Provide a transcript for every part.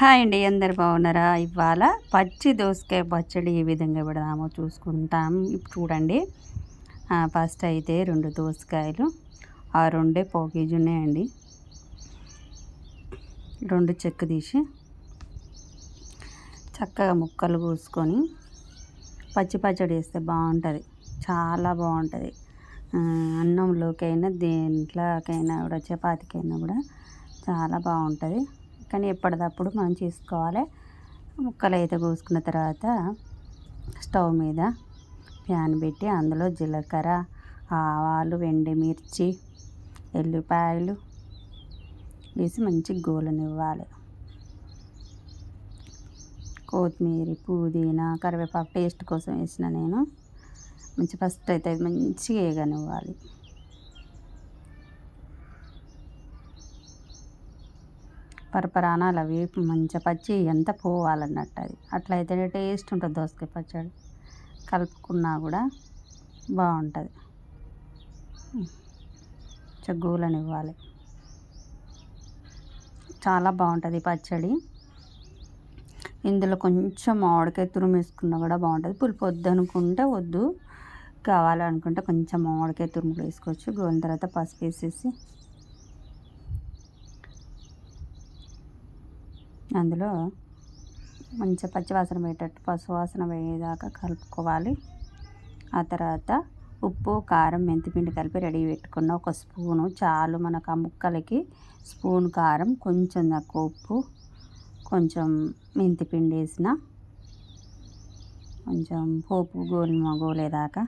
Hi అండి అందరు బాగున్నారా? ఇవాళ పచ్చి దోసకాయ పచ్చడి ఏ విధంగా పెడదామో చూసుకుంటాం. ఇప్పుడు చూడండి. ఫస్ట్ అయితే రెండు దోసకాయలు ఆ రెండే పావు కేజీ ఉన్నాయండి. రెండు చెక్క తీసి చక్కగా ముక్కలు కోసుకొని పచ్చి పచ్చడి వేస్తే బాగుంటుంది. చాలా బాగుంటుంది. అన్నంలోకైనా దేంట్లోకైనా కూడా చపాతీకైనా కూడా చాలా బాగుంటుంది. కానీ ఎప్పటిదప్పుడు మనం చేసుకోవాలి. ముక్కలు అయితే కోసుకున్న తర్వాత స్టవ్ మీద ప్యాన్ పెట్టి అందులో జీలకర్ర ఆవాలు ఎండుమిర్చి ఎల్లిపాయలు వేసి మంచి గోలనివ్వాలి. కొత్తిమీర పుదీనా కరివేపాకు టేస్ట్ కోసం వేసిన నేను మంచి ఫస్ట్ అయితే మంచిగా వేగనివ్వాలి. పరపరానాలు అవి మంచిగా పచ్చి ఎంత పోవాలన్నట్టు అది. అట్లయితేనే టేస్ట్ ఉంటుంది దోసకాయ పచ్చడి. కలుపుకున్నా కూడా బాగుంటుంది. చెగ్గులను ఇవ్వాలి చాలా బాగుంటుంది పచ్చడి. ఇందులో కొంచెం మామిడికాయ తురుము వేసుకున్నా కూడా బాగుంటుంది. పులుపు వద్దనుకుంటే వద్దు. కావాలనుకుంటే కొంచెం మామిడికాయ తురుము వేసుకోవచ్చు. గోలిన తర్వాత పసుపు వేసేసి అందులో మంచిగా పచ్చివాసన పోయేటట్టు పసువాసన పోయేదాకా కలుపుకోవాలి. ఆ తర్వాత ఉప్పు కారం మెంతిపిండి కలిపి రెడీ పెట్టుకున్న ఒక స్పూను చాలు మనకు ఆ ముక్కలకి స్పూన్ కారం కొంచెం తక్కువ ఉప్పు కొంచెం మెంతిపిండి వేసిన కొంచెం పోపు గోలిమ గోలేదాకా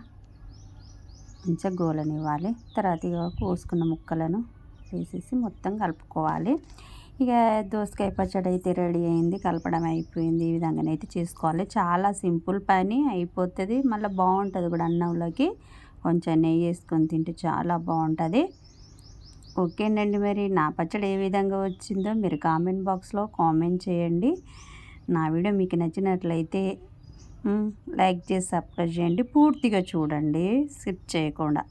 మంచిగా గోలనివ్వాలి. తర్వాత ఇక కోసుకున్న ముక్కలను వేసేసి మొత్తం కలుపుకోవాలి. ఇక దోసకాయ పచ్చడి అయితే రెడీ అయింది. కలపడం అయిపోయింది. ఈ విధంగానైతే చేసుకోవాలి. చాలా సింపుల్ పని అయిపోతుంది. మళ్ళీ బాగుంటుంది కూడా అన్నంలోకి. కొంచెం నెయ్యి వేసుకొని తింటే చాలా బాగుంటుంది. ఓకేనండి మరి. నా పచ్చడి ఏ విధంగా వచ్చిందో మీరు కామెంట్ బాక్స్లో కామెంట్ చేయండి. నా వీడియో మీకు నచ్చినట్లయితే లైక్ చేసి సబ్స్క్రైబ్ చేయండి. పూర్తిగా చూడండి. స్కిప్ చేయకుండా.